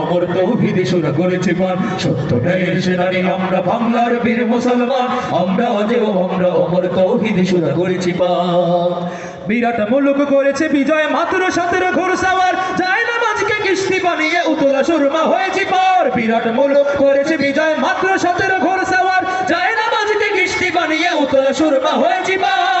অমর তৌহিদে সুরা করেছে পান সত্য ন্যায়ের সেনানি আমরা বাংলার বীর মুসলমান, আমরা অজেয়, আমরা অমর তৌহিদে সুরা করেছি পান বিরাট মুলুক করেছে বিজয়, মাত্র সতেরো ঘোড়সাওয়ার যায় না মাঝকে কিস্তি বানিয়ে উতলা সুরমা হয়েছি পর। বিরাট মুলুক করেছে বিজয়, মাত্র সতেরো ঘোড়সাওয়ার যায় না মাঝকে কিস্তি বানিয়ে উতলা সুরমা হয়েছি পর।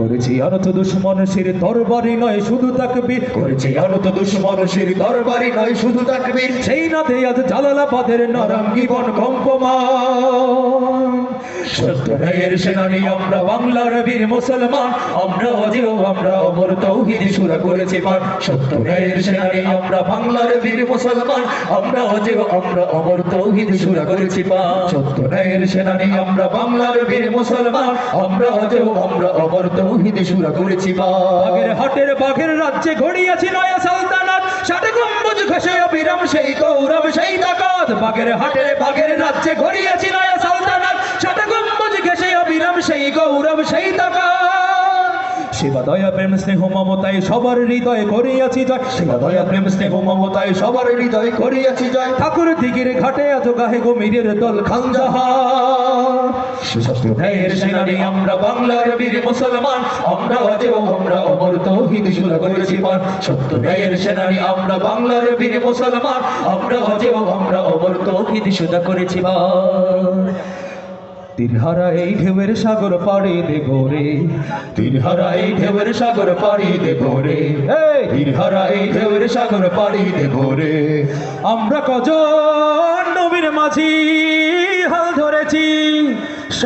করেছি। অনথ দুশ্মন শির তরবারি নয়, শুধু তাকবীর। করেছি। আনত দুশ্মন শির দরবারি নয়, শুধু তাকবীর। সেই নাতে আজ জালালাবাদের নরম জীবন কম্পমান। সেনানি আমরা বাংলার আমরা আমরা আমরা বাংলার আমরা করেছি আমরা আমরা হাটের বাঘের রাজ্যে ঘড়িয়াছি নয়া সালতানাত। ষাটে গম্বুজ ঘষে অবিরাম সেই গৌরব, সেই তাকত। বাগের হাটের বাঘের রাজ্যে ঘড়িয়াছি নয়া সালতানাত। সেই গৌরব, সেই দয়া প্রেম স্নেহ মমতায় সবার হৃদয়ে করিয়াছি জয়। সেবা প্রেম স্নেহ মমতায় সবার হৃদয় করিয়াছি জয়। ঠাকুর দিগির ঘাটে আজ গাহে গমিরের দল সেনানি, আমরা বাংলার বীর মুসলমান। আমরা আমরা অমর তৌহিদ সুরা করেছি আমরা আমরা আমরা করেছি তিনহারা এই ঢেউয়ের সাগর পাড়ি দেব রে। তিনহারা এই ঢেউয়ের সাগর পাড়ি দেব রে। তিনহারা এই ঢেউয়ের সাগর পাড়ি দেব রে। আমরা কজন নবীর মাঝি হাল ধরেছি।